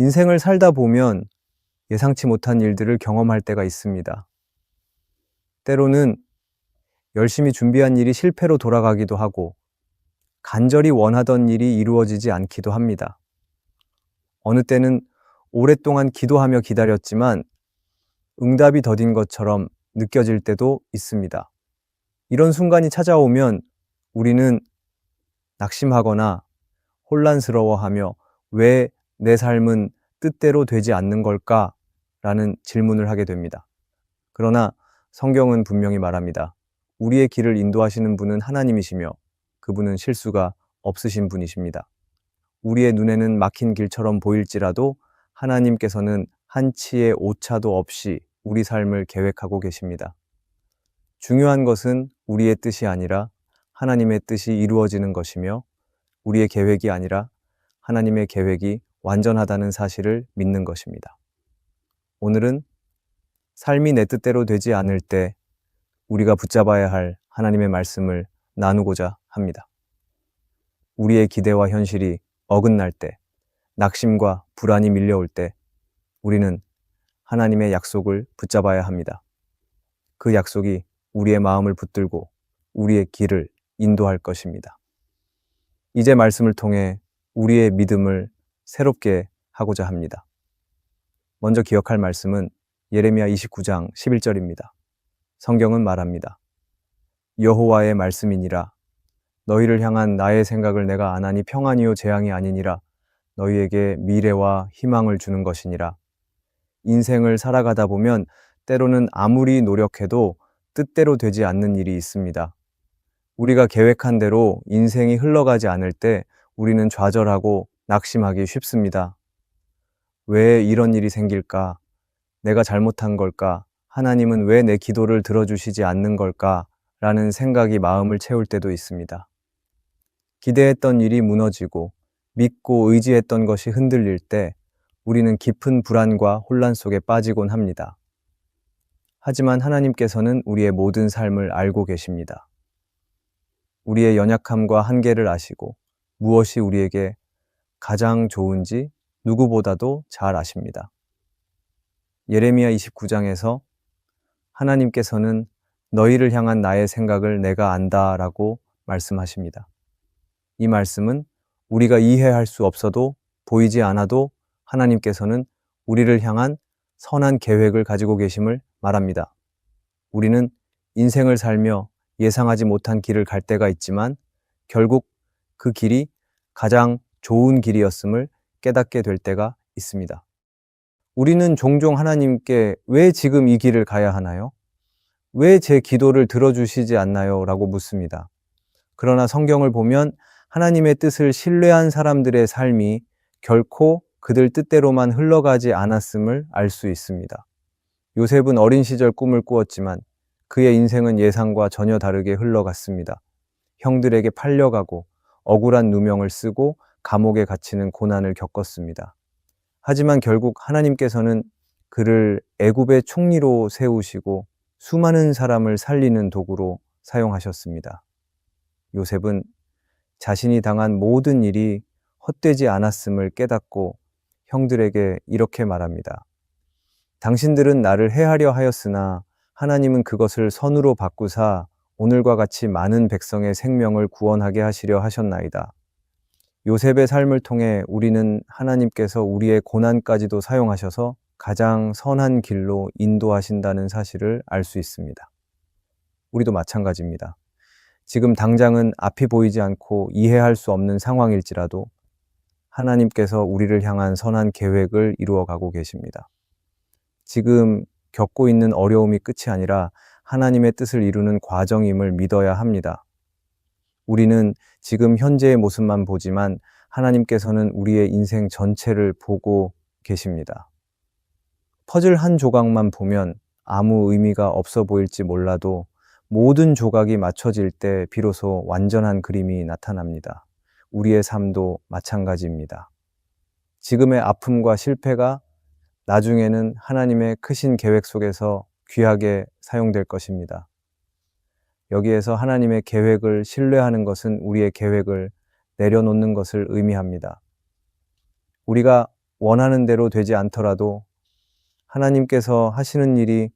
인생을 살다 보면 예상치 못한 일들을 경험할 때가 있습니다. 때로는 열심히 준비한 일이 실패로 돌아가기도 하고 간절히 원하던 일이 이루어지지 않기도 합니다. 어느 때는 오랫동안 기도하며 기다렸지만 응답이 더딘 것처럼 느껴질 때도 있습니다. 이런 순간이 찾아오면 우리는 낙심하거나 혼란스러워하며 왜 내 삶은 뜻대로 되지 않는 걸까? 라는 질문을 하게 됩니다. 그러나 성경은 분명히 말합니다. 우리의 길을 인도하시는 분은 하나님이시며 그분은 실수가 없으신 분이십니다. 우리의 눈에는 막힌 길처럼 보일지라도 하나님께서는 한치의 오차도 없이 우리 삶을 계획하고 계십니다. 중요한 것은 우리의 뜻이 아니라 하나님의 뜻이 이루어지는 것이며 우리의 계획이 아니라 하나님의 계획이 완전하다는 사실을 믿는 것입니다. 오늘은 삶이 내 뜻대로 되지 않을 때 우리가 붙잡아야 할 하나님의 말씀을 나누고자 합니다. 우리의 기대와 현실이 어긋날 때, 낙심과 불안이 밀려올 때, 우리는 하나님의 약속을 붙잡아야 합니다. 그 약속이 우리의 마음을 붙들고 우리의 길을 인도할 것입니다. 이제 말씀을 통해 우리의 믿음을 새롭게 하고자 합니다. 먼저 기억할 말씀은 예레미야 29장 11절입니다. 성경은 말합니다. 여호와의 말씀이니라 너희를 향한 나의 생각을 내가 안하니 평안이요 재앙이 아니니라 너희에게 미래와 희망을 주는 것이니라 인생을 살아가다 보면 때로는 아무리 노력해도 뜻대로 되지 않는 일이 있습니다. 우리가 계획한 대로 인생이 흘러가지 않을 때 우리는 좌절하고 낙심하기 쉽습니다. 왜 이런 일이 생길까? 내가 잘못한 걸까? 하나님은 왜 내 기도를 들어주시지 않는 걸까? 라는 생각이 마음을 채울 때도 있습니다. 기대했던 일이 무너지고 믿고 의지했던 것이 흔들릴 때 우리는 깊은 불안과 혼란 속에 빠지곤 합니다. 하지만 하나님께서는 우리의 모든 삶을 알고 계십니다. 우리의 연약함과 한계를 아시고 무엇이 우리에게 가장 좋은지 누구보다도 잘 아십니다. 예레미야 29장에서 하나님께서는 너희를 향한 나의 생각을 내가 안다 라고 말씀하십니다. 이 말씀은 우리가 이해할 수 없어도 보이지 않아도 하나님께서는 우리를 향한 선한 계획을 가지고 계심을 말합니다. 우리는 인생을 살며 예상하지 못한 길을 갈 때가 있지만 결국 그 길이 가장 좋은 길이었음을 깨닫게 될 때가 있습니다. 우리는 종종 하나님께 왜 지금 이 길을 가야 하나요? 왜 제 기도를 들어주시지 않나요? 라고 묻습니다. 그러나 성경을 보면 하나님의 뜻을 신뢰한 사람들의 삶이 결코 그들 뜻대로만 흘러가지 않았음을 알 수 있습니다. 요셉은 어린 시절 꿈을 꾸었지만 그의 인생은 예상과 전혀 다르게 흘러갔습니다. 형들에게 팔려가고 억울한 누명을 쓰고 감옥에 갇히는 고난을 겪었습니다. 하지만 결국 하나님께서는 그를 애굽의 총리로 세우시고 수많은 사람을 살리는 도구로 사용하셨습니다. 요셉은 자신이 당한 모든 일이 헛되지 않았음을 깨닫고 형들에게 이렇게 말합니다. 당신들은 나를 해하려 하였으나 하나님은 그것을 선으로 바꾸사 오늘과 같이 많은 백성의 생명을 구원하게 하시려 하셨나이다. 요셉의 삶을 통해 우리는 하나님께서 우리의 고난까지도 사용하셔서 가장 선한 길로 인도하신다는 사실을 알 수 있습니다. 우리도 마찬가지입니다. 지금 당장은 앞이 보이지 않고 이해할 수 없는 상황일지라도 하나님께서 우리를 향한 선한 계획을 이루어 가고 계십니다. 지금 겪고 있는 어려움이 끝이 아니라 하나님의 뜻을 이루는 과정임을 믿어야 합니다. 우리는 지금 현재의 모습만 보지만 하나님께서는 우리의 인생 전체를 보고 계십니다. 퍼즐 한 조각만 보면 아무 의미가 없어 보일지 몰라도 모든 조각이 맞춰질 때 비로소 완전한 그림이 나타납니다. 우리의 삶도 마찬가지입니다. 지금의 아픔과 실패가 나중에는 하나님의 크신 계획 속에서 귀하게 사용될 것입니다. 여기에서 하나님의 계획을 신뢰하는 것은 우리의 계획을 내려놓는 것을 의미합니다. 우리가 원하는 대로 되지 않더라도 하나님께서 하시는 일이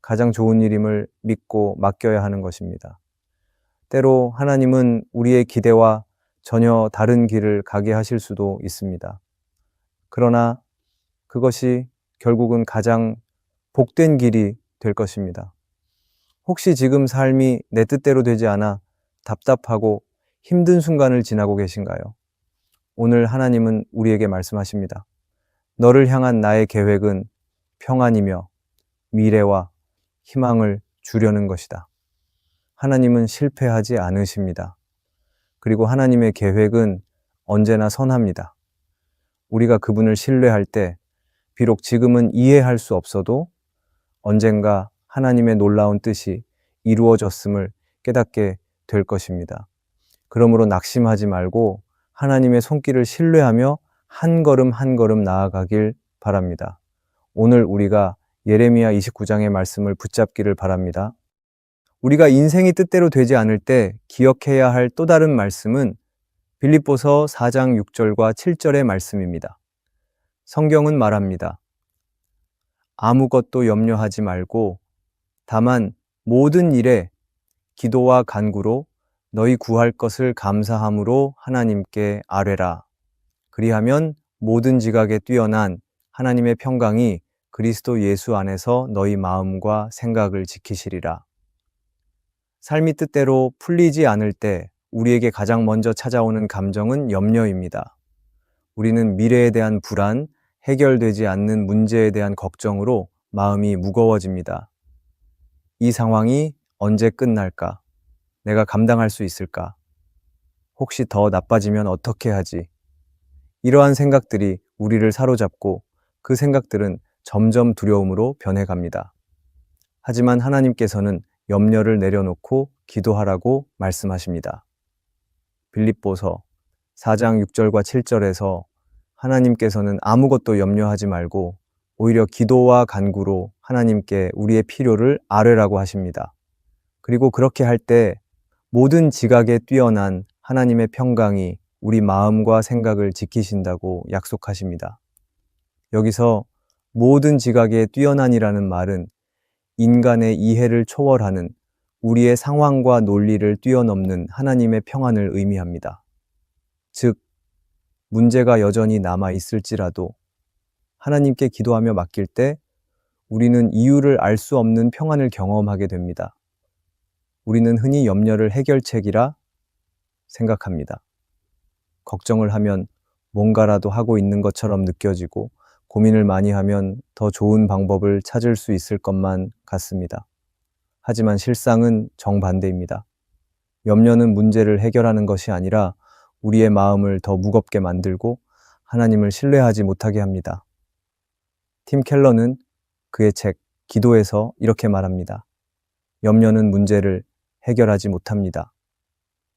가장 좋은 일임을 믿고 맡겨야 하는 것입니다. 때로 하나님은 우리의 기대와 전혀 다른 길을 가게 하실 수도 있습니다. 그러나 그것이 결국은 가장 복된 길이 될 것입니다. 혹시 지금 삶이 내 뜻대로 되지 않아 답답하고 힘든 순간을 지나고 계신가요? 오늘 하나님은 우리에게 말씀하십니다. 너를 향한 나의 계획은 평안이며 미래와 희망을 주려는 것이다. 하나님은 실패하지 않으십니다. 그리고 하나님의 계획은 언제나 선합니다. 우리가 그분을 신뢰할 때 비록 지금은 이해할 수 없어도 언젠가 하나님의 놀라운 뜻이 이루어졌음을 깨닫게 될 것입니다. 그러므로 낙심하지 말고 하나님의 손길을 신뢰하며 한 걸음 한 걸음 나아가길 바랍니다. 오늘 우리가 예레미야 29장의 말씀을 붙잡기를 바랍니다. 우리가 인생이 뜻대로 되지 않을 때 기억해야 할 또 다른 말씀은 빌립보서 4장 6절과 7절의 말씀입니다. 성경은 말합니다. 아무것도 염려하지 말고 다만 모든 일에 기도와 간구로 너희 구할 것을 감사함으로 하나님께 아뢰라. 그리하면 모든 지각에 뛰어난 하나님의 평강이 그리스도 예수 안에서 너희 마음과 생각을 지키시리라. 삶이 뜻대로 풀리지 않을 때 우리에게 가장 먼저 찾아오는 감정은 염려입니다. 우리는 미래에 대한 불안, 해결되지 않는 문제에 대한 걱정으로 마음이 무거워집니다. 이 상황이 언제 끝날까? 내가 감당할 수 있을까? 혹시 더 나빠지면 어떻게 하지? 이러한 생각들이 우리를 사로잡고 그 생각들은 점점 두려움으로 변해갑니다. 하지만 하나님께서는 염려를 내려놓고 기도하라고 말씀하십니다. 빌립보서 4장 6절과 7절에서 하나님께서는 아무것도 염려하지 말고 오히려 기도와 간구로 하나님께 우리의 필요를 아뢰라고 하십니다. 그리고 그렇게 할 때 모든 지각에 뛰어난 하나님의 평강이 우리 마음과 생각을 지키신다고 약속하십니다. 여기서 모든 지각에 뛰어난이라는 말은 인간의 이해를 초월하는 우리의 상황과 논리를 뛰어넘는 하나님의 평안을 의미합니다. 즉, 문제가 여전히 남아 있을지라도 하나님께 기도하며 맡길 때 우리는 이유를 알 수 없는 평안을 경험하게 됩니다. 우리는 흔히 염려를 해결책이라 생각합니다. 걱정을 하면 뭔가라도 하고 있는 것처럼 느껴지고 고민을 많이 하면 더 좋은 방법을 찾을 수 있을 것만 같습니다. 하지만 실상은 정반대입니다. 염려는 문제를 해결하는 것이 아니라 우리의 마음을 더 무겁게 만들고 하나님을 신뢰하지 못하게 합니다. 팀 켈러는 그의 책 기도에서 이렇게 말합니다. 염려는 문제를 해결하지 못합니다.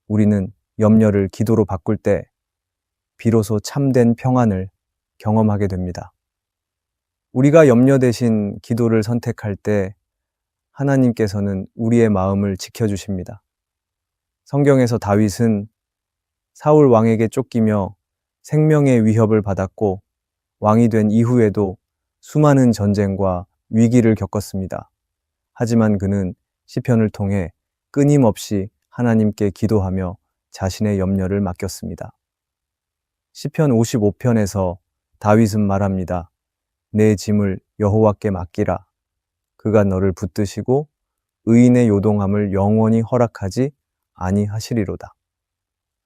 우리는 염려를 기도로 바꿀 때 비로소 참된 평안을 경험하게 됩니다. 우리가 염려 대신 기도를 선택할 때 하나님께서는 우리의 마음을 지켜주십니다. 성경에서 다윗은 사울 왕에게 쫓기며 생명의 위협을 받았고 왕이 된 이후에도 수많은 전쟁과 위기를 겪었습니다. 하지만 그는 시편을 통해 끊임없이 하나님께 기도하며 자신의 염려를 맡겼습니다. 시편 55편에서 다윗은 말합니다. 내 짐을 여호와께 맡기라. 그가 너를 붙드시고 의인의 요동함을 영원히 허락하지 아니하시리로다.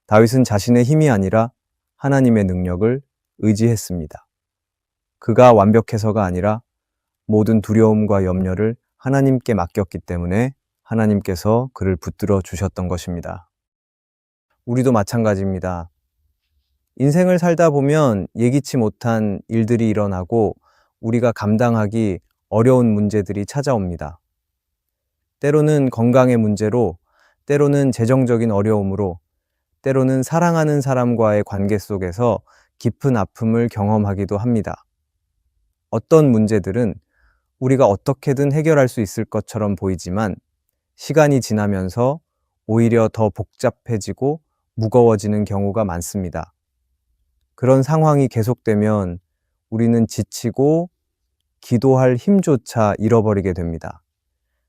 다윗은 자신의 힘이 아니라 하나님의 능력을 의지했습니다. 그가 완벽해서가 아니라 모든 두려움과 염려를 하나님께 맡겼기 때문에 하나님께서 그를 붙들어 주셨던 것입니다. 우리도 마찬가지입니다. 인생을 살다 보면 예기치 못한 일들이 일어나고 우리가 감당하기 어려운 문제들이 찾아옵니다. 때로는 건강의 문제로, 때로는 재정적인 어려움으로, 때로는 사랑하는 사람과의 관계 속에서 깊은 아픔을 경험하기도 합니다. 어떤 문제들은 우리가 어떻게든 해결할 수 있을 것처럼 보이지만 시간이 지나면서 오히려 더 복잡해지고 무거워지는 경우가 많습니다. 그런 상황이 계속되면 우리는 지치고 기도할 힘조차 잃어버리게 됩니다.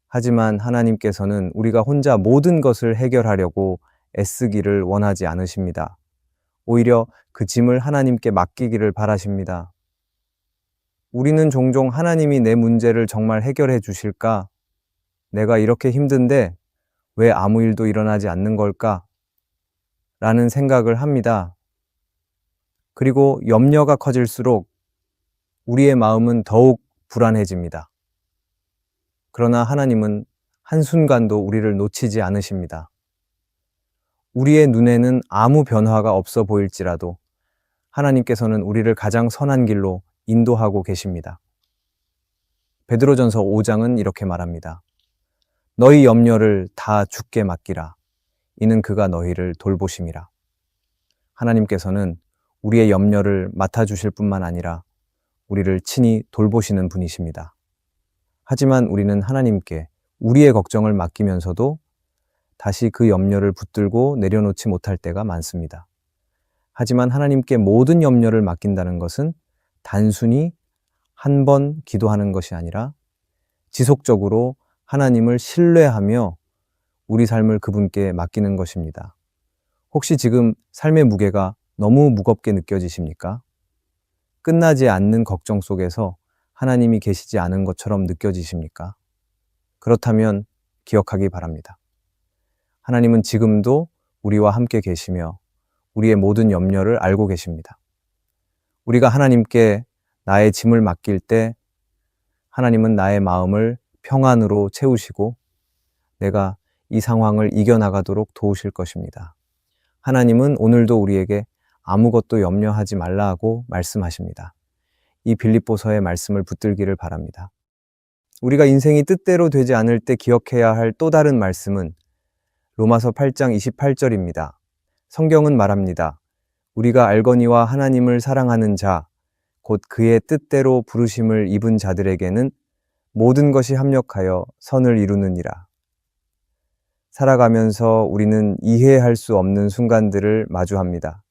하지만 하나님께서는 우리가 혼자 모든 것을 해결하려고 애쓰기를 원하지 않으십니다. 오히려 그 짐을 하나님께 맡기기를 바라십니다. 우리는 종종 하나님이 내 문제를 정말 해결해 주실까? 내가 이렇게 힘든데 왜 아무 일도 일어나지 않는 걸까? 라는 생각을 합니다. 그리고 염려가 커질수록 우리의 마음은 더욱 불안해집니다. 그러나 하나님은 한순간도 우리를 놓치지 않으십니다. 우리의 눈에는 아무 변화가 없어 보일지라도 하나님께서는 우리를 가장 선한 길로 인도하고 계십니다. 베드로전서 5장은 이렇게 말합니다. 너희 염려를 다 주께 맡기라. 이는 그가 너희를 돌보심이라. 하나님께서는 우리의 염려를 맡아주실 뿐만 아니라 우리를 친히 돌보시는 분이십니다. 하지만 우리는 하나님께 우리의 걱정을 맡기면서도 다시 그 염려를 붙들고 내려놓지 못할 때가 많습니다. 하지만 하나님께 모든 염려를 맡긴다는 것은 단순히 한 번 기도하는 것이 아니라 지속적으로 하나님을 신뢰하며 우리 삶을 그분께 맡기는 것입니다. 혹시 지금 삶의 무게가 너무 무겁게 느껴지십니까? 끝나지 않는 걱정 속에서 하나님이 계시지 않은 것처럼 느껴지십니까? 그렇다면 기억하기 바랍니다. 하나님은 지금도 우리와 함께 계시며 우리의 모든 염려를 알고 계십니다. 우리가 하나님께 나의 짐을 맡길 때 하나님은 나의 마음을 평안으로 채우시고 내가 이 상황을 이겨나가도록 도우실 것입니다. 하나님은 오늘도 우리에게 아무것도 염려하지 말라고 말씀하십니다. 이 빌립보서의 말씀을 붙들기를 바랍니다. 우리가 인생이 뜻대로 되지 않을 때 기억해야 할 또 다른 말씀은 로마서 8장 28절입니다. 성경은 말합니다. 우리가 알거니와 하나님을 사랑하는 자, 곧 그의 뜻대로 부르심을 입은 자들에게는 모든 것이 합력하여 선을 이루느니라. 살아가면서 우리는 이해할 수 없는 순간들을 마주합니다.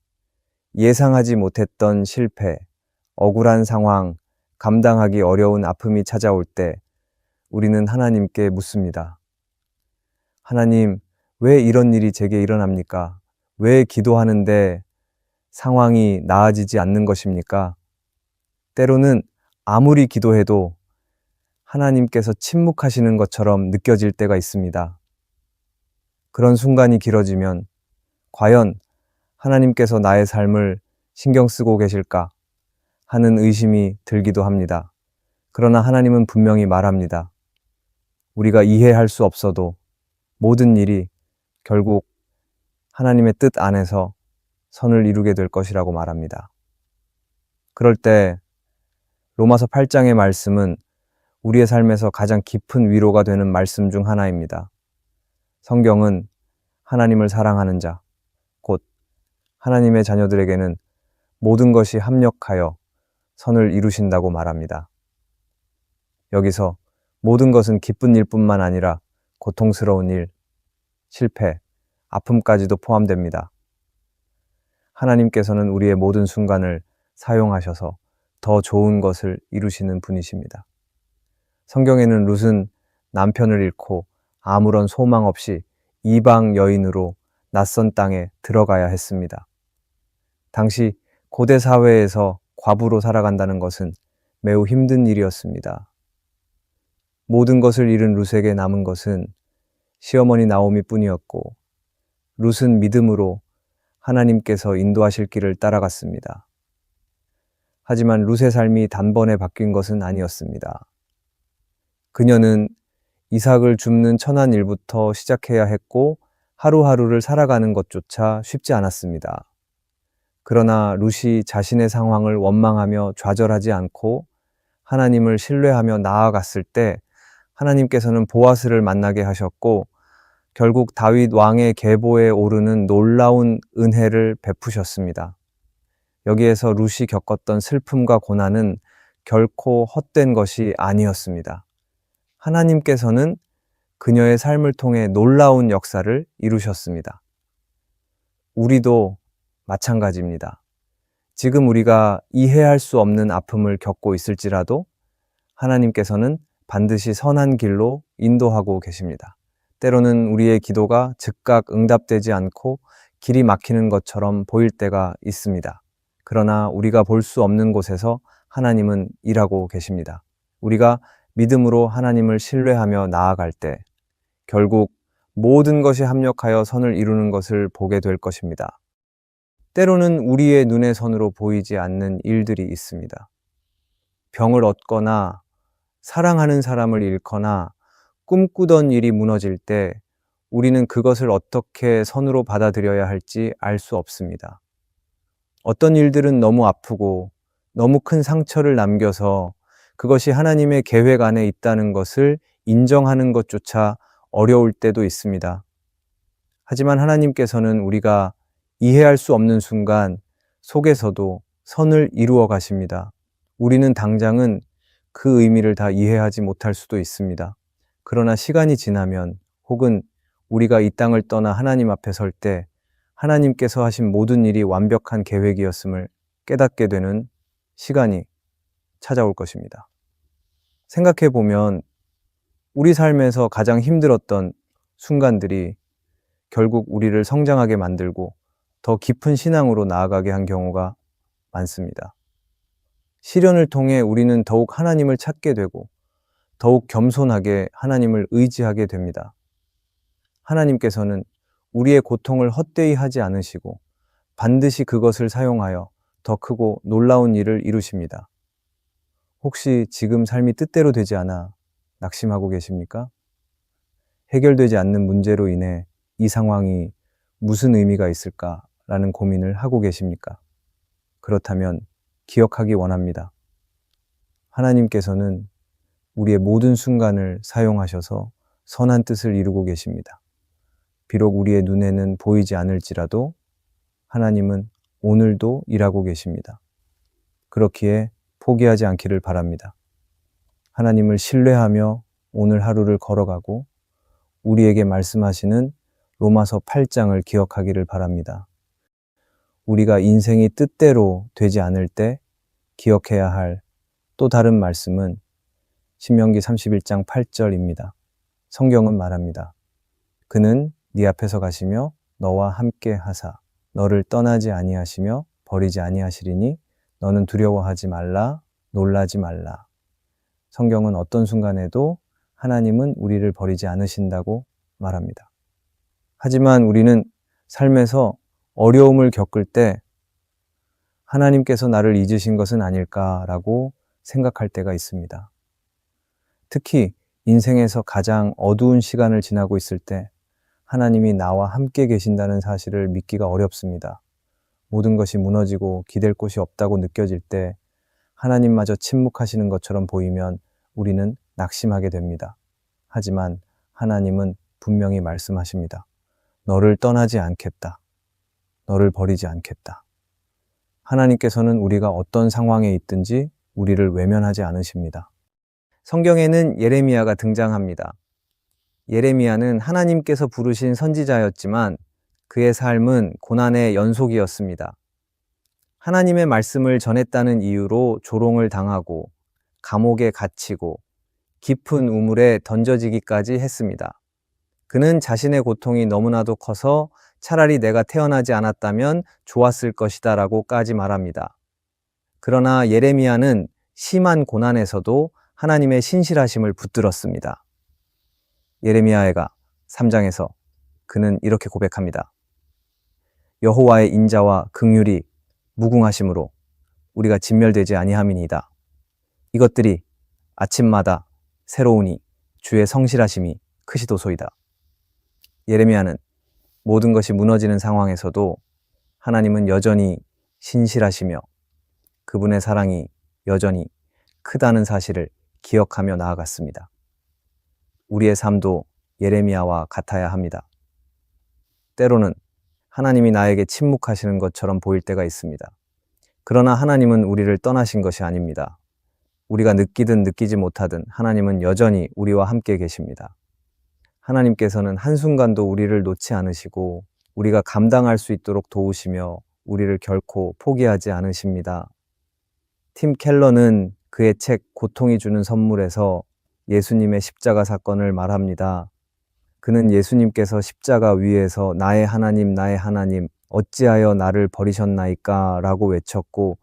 예상하지 못했던 실패, 억울한 상황, 감당하기 어려운 아픔이 찾아올 때 우리는 하나님께 묻습니다. 하나님, 왜 이런 일이 제게 일어납니까? 왜 기도하는데 상황이 나아지지 않는 것입니까? 때로는 아무리 기도해도 하나님께서 침묵하시는 것처럼 느껴질 때가 있습니다. 그런 순간이 길어지면 과연 하나님께서 나의 삶을 신경 쓰고 계실까 하는 의심이 들기도 합니다. 그러나 하나님은 분명히 말합니다. 우리가 이해할 수 없어도 모든 일이 결국 하나님의 뜻 안에서 선을 이루게 될 것이라고 말합니다. 그럴 때 로마서 8장의 말씀은 우리의 삶에서 가장 깊은 위로가 되는 말씀 중 하나입니다. 성경은 하나님을 사랑하는 자, 곧 하나님의 자녀들에게는 모든 것이 합력하여 선을 이루신다고 말합니다. 여기서 모든 것은 기쁜 일뿐만 아니라 고통스러운 일, 실패, 아픔까지도 포함됩니다. 하나님께서는 우리의 모든 순간을 사용하셔서 더 좋은 것을 이루시는 분이십니다. 성경에는 룻은 남편을 잃고 아무런 소망 없이 이방 여인으로 낯선 땅에 들어가야 했습니다. 당시 고대 사회에서 과부로 살아간다는 것은 매우 힘든 일이었습니다. 모든 것을 잃은 룻에게 남은 것은 시어머니 나오미 뿐이었고, 룻은 믿음으로 하나님께서 인도하실 길을 따라갔습니다. 하지만 룻의 삶이 단번에 바뀐 것은 아니었습니다. 그녀는 이삭을 줍는 천한 일부터 시작해야 했고 하루하루를 살아가는 것조차 쉽지 않았습니다. 그러나 룻이 자신의 상황을 원망하며 좌절하지 않고 하나님을 신뢰하며 나아갔을 때 하나님께서는 보아스를 만나게 하셨고 결국 다윗 왕의 계보에 오르는 놀라운 은혜를 베푸셨습니다. 여기에서 룻이 겪었던 슬픔과 고난은 결코 헛된 것이 아니었습니다. 하나님께서는 그녀의 삶을 통해 놀라운 역사를 이루셨습니다. 우리도 마찬가지입니다. 지금 우리가 이해할 수 없는 아픔을 겪고 있을지라도 하나님께서는 반드시 선한 길로 인도하고 계십니다. 때로는 우리의 기도가 즉각 응답되지 않고 길이 막히는 것처럼 보일 때가 있습니다. 그러나 우리가 볼 수 없는 곳에서 하나님은 일하고 계십니다. 우리가 믿음으로 하나님을 신뢰하며 나아갈 때 결국 모든 것이 합력하여 선을 이루는 것을 보게 될 것입니다. 때로는 우리의 눈의 선으로 보이지 않는 일들이 있습니다. 병을 얻거나 사랑하는 사람을 잃거나 꿈꾸던 일이 무너질 때 우리는 그것을 어떻게 선으로 받아들여야 할지 알 수 없습니다. 어떤 일들은 너무 아프고 너무 큰 상처를 남겨서 그것이 하나님의 계획 안에 있다는 것을 인정하는 것조차 어려울 때도 있습니다. 하지만 하나님께서는 우리가 이해할 수 없는 순간 속에서도 선을 이루어 가십니다. 우리는 당장은 그 의미를 다 이해하지 못할 수도 있습니다. 그러나 시간이 지나면 혹은 우리가 이 땅을 떠나 하나님 앞에 설 때 하나님께서 하신 모든 일이 완벽한 계획이었음을 깨닫게 되는 시간이 찾아올 것입니다. 생각해 보면 우리 삶에서 가장 힘들었던 순간들이 결국 우리를 성장하게 만들고 더 깊은 신앙으로 나아가게 한 경우가 많습니다. 시련을 통해 우리는 더욱 하나님을 찾게 되고 더욱 겸손하게 하나님을 의지하게 됩니다. 하나님께서는 우리의 고통을 헛되이 하지 않으시고 반드시 그것을 사용하여 더 크고 놀라운 일을 이루십니다. 혹시 지금 삶이 뜻대로 되지 않아 낙심하고 계십니까? 해결되지 않는 문제로 인해 이 상황이 무슨 의미가 있을까라는 고민을 하고 계십니까? 그렇다면 기억하기 원합니다. 하나님께서는 우리의 모든 순간을 사용하셔서 선한 뜻을 이루고 계십니다. 비록 우리의 눈에는 보이지 않을지라도 하나님은 오늘도 일하고 계십니다. 그렇기에 포기하지 않기를 바랍니다. 하나님을 신뢰하며 오늘 하루를 걸어가고 우리에게 말씀하시는 로마서 8장을 기억하기를 바랍니다. 우리가 인생이 뜻대로 되지 않을 때 기억해야 할 또 다른 말씀은 신명기 31장 8절입니다. 성경은 말합니다. 그는 네 앞에서 가시며 너와 함께 하사 너를 떠나지 아니하시며 버리지 아니하시리니 너는 두려워하지 말라 놀라지 말라. 성경은 어떤 순간에도 하나님은 우리를 버리지 않으신다고 말합니다. 하지만 우리는 삶에서 어려움을 겪을 때 하나님께서 나를 잊으신 것은 아닐까라고 생각할 때가 있습니다. 특히 인생에서 가장 어두운 시간을 지나고 있을 때 하나님이 나와 함께 계신다는 사실을 믿기가 어렵습니다. 모든 것이 무너지고 기댈 곳이 없다고 느껴질 때 하나님마저 침묵하시는 것처럼 보이면 우리는 낙심하게 됩니다. 하지만 하나님은 분명히 말씀하십니다. 너를 떠나지 않겠다. 너를 버리지 않겠다. 하나님께서는 우리가 어떤 상황에 있든지 우리를 외면하지 않으십니다. 성경에는 예레미야가 등장합니다. 예레미야는 하나님께서 부르신 선지자였지만 그의 삶은 고난의 연속이었습니다. 하나님의 말씀을 전했다는 이유로 조롱을 당하고 감옥에 갇히고 깊은 우물에 던져지기까지 했습니다. 그는 자신의 고통이 너무나도 커서 차라리 내가 태어나지 않았다면 좋았을 것이다 라고까지 말합니다. 그러나 예레미야는 심한 고난에서도 하나님의 신실하심을 붙들었습니다. 예레미야가 3장에서 그는 이렇게 고백합니다. 여호와의 인자와 극률이 무궁하심으로 우리가 진멸되지 아니함이니이다. 이것들이 아침마다 새로우니 주의 성실하심이 크시도소이다. 예레미야는 모든 것이 무너지는 상황에서도 하나님은 여전히 신실하시며 그분의 사랑이 여전히 크다는 사실을 기억하며 나아갔습니다. 우리의 삶도 예레미야와 같아야 합니다. 때로는 하나님이 나에게 침묵하시는 것처럼 보일 때가 있습니다. 그러나 하나님은 우리를 떠나신 것이 아닙니다. 우리가 느끼든 느끼지 못하든 하나님은 여전히 우리와 함께 계십니다. 하나님께서는 한순간도 우리를 놓지 않으시고 우리가 감당할 수 있도록 도우시며 우리를 결코 포기하지 않으십니다. 팀 켈러는 그의 책 고통이 주는 선물에서 예수님의 십자가 사건을 말합니다. 그는 예수님께서 십자가 위에서 나의 하나님, 나의 하나님, 어찌하여 나를 버리셨나이까? 라고 외쳤고,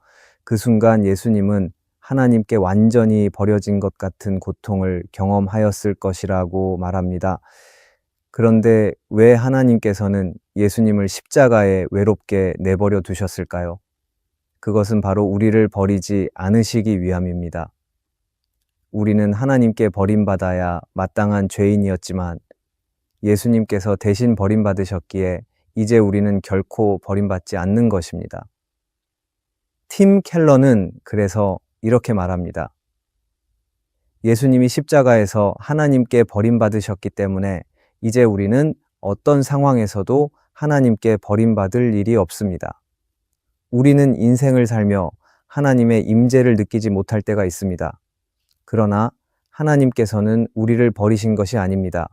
그 순간 예수님은 하나님께 완전히 버려진 것 같은 고통을 경험하였을 것이라고 말합니다. 그런데 왜 하나님께서는 예수님을 십자가에 외롭게 내버려 두셨을까요? 그것은 바로 우리를 버리지 않으시기 위함입니다. 우리는 하나님께 버림받아야 마땅한 죄인이었지만 예수님께서 대신 버림받으셨기에 이제 우리는 결코 버림받지 않는 것입니다. 팀 켈러는 그래서 이렇게 말합니다. 예수님이 십자가에서 하나님께 버림받으셨기 때문에 이제 우리는 어떤 상황에서도 하나님께 버림받을 일이 없습니다. 우리는 인생을 살며 하나님의 임재를 느끼지 못할 때가 있습니다. 그러나 하나님께서는 우리를 버리신 것이 아닙니다.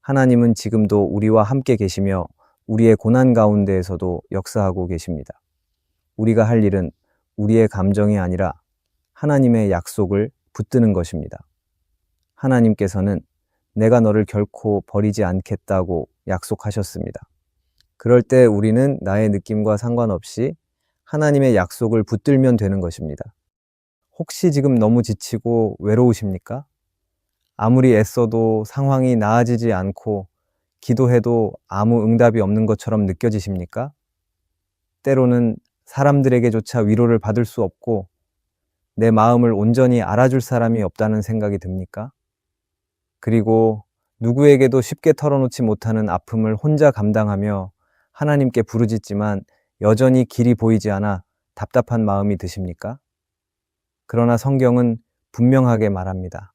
하나님은 지금도 우리와 함께 계시며 우리의 고난 가운데에서도 역사하고 계십니다. 우리가 할 일은 우리의 감정이 아니라 하나님의 약속을 붙드는 것입니다. 하나님께서는 내가 너를 결코 버리지 않겠다고 약속하셨습니다. 그럴 때 우리는 나의 느낌과 상관없이 하나님의 약속을 붙들면 되는 것입니다. 혹시 지금 너무 지치고 외로우십니까? 아무리 애써도 상황이 나아지지 않고 기도해도 아무 응답이 없는 것처럼 느껴지십니까? 때로는 사람들에게조차 위로를 받을 수 없고 내 마음을 온전히 알아줄 사람이 없다는 생각이 듭니까? 그리고 누구에게도 쉽게 털어놓지 못하는 아픔을 혼자 감당하며 하나님께 부르짖지만 여전히 길이 보이지 않아 답답한 마음이 드십니까? 그러나 성경은 분명하게 말합니다.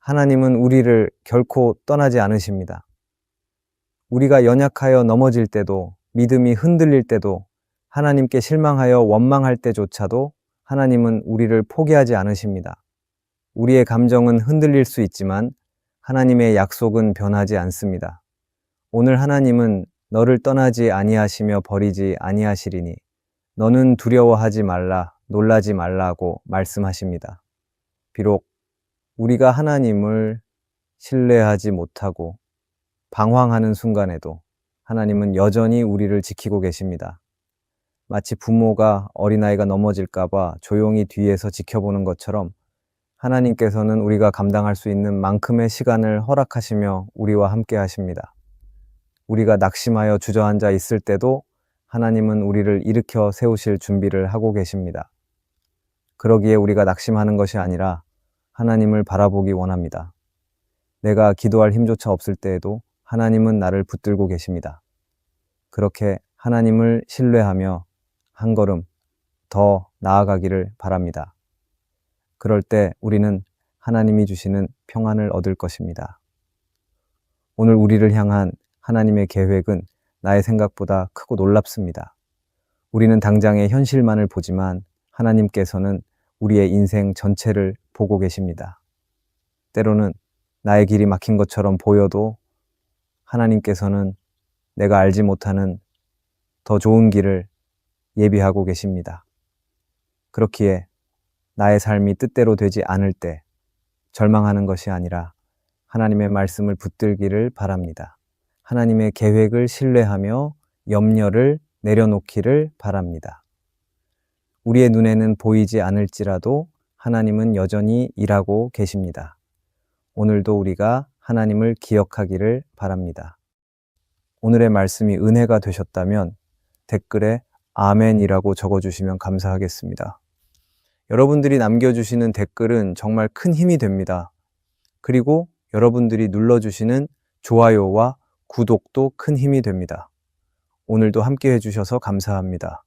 하나님은 우리를 결코 떠나지 않으십니다. 우리가 연약하여 넘어질 때도 믿음이 흔들릴 때도 하나님께 실망하여 원망할 때조차도 하나님은 우리를 포기하지 않으십니다. 우리의 감정은 흔들릴 수 있지만 하나님의 약속은 변하지 않습니다. 오늘 하나님은 너를 떠나지 아니하시며 버리지 아니하시리니 너는 두려워하지 말라 놀라지 말라고 말씀하십니다. 비록 우리가 하나님을 신뢰하지 못하고 방황하는 순간에도 하나님은 여전히 우리를 지키고 계십니다. 마치 부모가 어린아이가 넘어질까봐 조용히 뒤에서 지켜보는 것처럼 하나님께서는 우리가 감당할 수 있는 만큼의 시간을 허락하시며 우리와 함께 하십니다. 우리가 낙심하여 주저앉아 있을 때도 하나님은 우리를 일으켜 세우실 준비를 하고 계십니다. 그러기에 우리가 낙심하는 것이 아니라 하나님을 바라보기 원합니다. 내가 기도할 힘조차 없을 때에도 하나님은 나를 붙들고 계십니다. 그렇게 하나님을 신뢰하며 한 걸음 더 나아가기를 바랍니다. 그럴 때 우리는 하나님이 주시는 평안을 얻을 것입니다. 오늘 우리를 향한 하나님의 계획은 나의 생각보다 크고 놀랍습니다. 우리는 당장의 현실만을 보지만 하나님께서는 우리의 인생 전체를 보고 계십니다. 때로는 나의 길이 막힌 것처럼 보여도 하나님께서는 내가 알지 못하는 더 좋은 길을 예비하고 계십니다. 그렇기에 나의 삶이 뜻대로 되지 않을 때 절망하는 것이 아니라 하나님의 말씀을 붙들기를 바랍니다. 하나님의 계획을 신뢰하며 염려를 내려놓기를 바랍니다. 우리의 눈에는 보이지 않을지라도 하나님은 여전히 일하고 계십니다. 오늘도 우리가 하나님을 기억하기를 바랍니다. 오늘의 말씀이 은혜가 되셨다면 댓글에 아멘이라고 적어주시면 감사하겠습니다. 여러분들이 남겨주시는 댓글은 정말 큰 힘이 됩니다. 그리고 여러분들이 눌러주시는 좋아요와 구독도 큰 힘이 됩니다. 오늘도 함께 해주셔서 감사합니다.